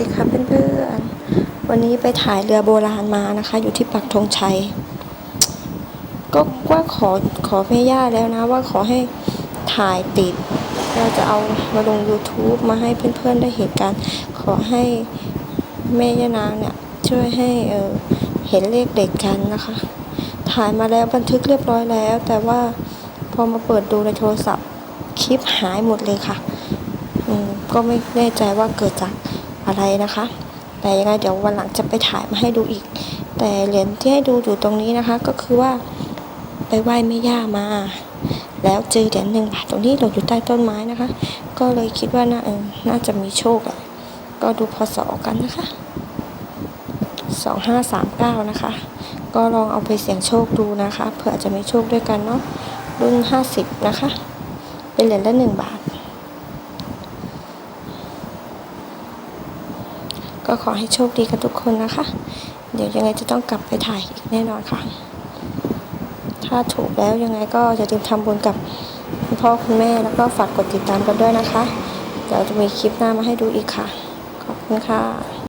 ดีค่ะเพื่อนๆ วันนี้ไปถ่ายเรือโบราณมานะคะ อยู่ที่ปักธงชัย ก็ว่าขอขอแม่ย่าแล้วนะ ว่าขอให้ถ่ายติด เราจะเอามาลง YouTube มาให้เพื่อนๆได้เห็นกัน ขอให้แม่ย่านางเนี่ยช่วยให้เออเห็นเลขเด็ดกันนะคะ ถ่ายมาแล้วบันทึกเรียบร้อยแล้ว แต่ว่าพอมาเปิดดูในโทรศัพท์คลิปหายหมดเลยค่ะก็ไม่แน่ใจว่าเกิดจาก อะไรนะคะ แต่ยังไงเดี๋ยววันหลังจะไปถ่ายมาให้ดูอีก แต่เหรียญที่ให้ดูอยู่ตรงนี้นะคะ ก็คือว่าไปไหว้แม่ย่ามา แล้วเจอเหรียญหนึ่งบาทตรงนี้หล่นอยู่ใต้ต้นไม้นะคะ ก็เลยคิดว่าน่าเออน่าจะมีโชคอะก็ดูพศกันนะคะสองห้าสามเก้านะคะ ก็ลองเอาไปเสี่ยงโชคดูนะคะ เผื่อจะมีโชคด้วยกันเนาะรุ่นห้าสิบนะคะ เป็นเหรียญละหนึ่งบาท ก็ขอให้โชคดีกันทุกคนนะคะ เดี๋ยวยังไงจะต้องกลับไปถ่ายอีกแน่นอนค่ะ ถ้าถูกแล้วยังไงก็อย่าลืมทำบุญกับคุณพ่อคุณแม่แล้วก็ฝากกดติดตามกันด้วยนะคะ เดี๋ยวจะมีคลิปหน้ามาให้ดูอีกค่ะ ขอบคุณค่ะ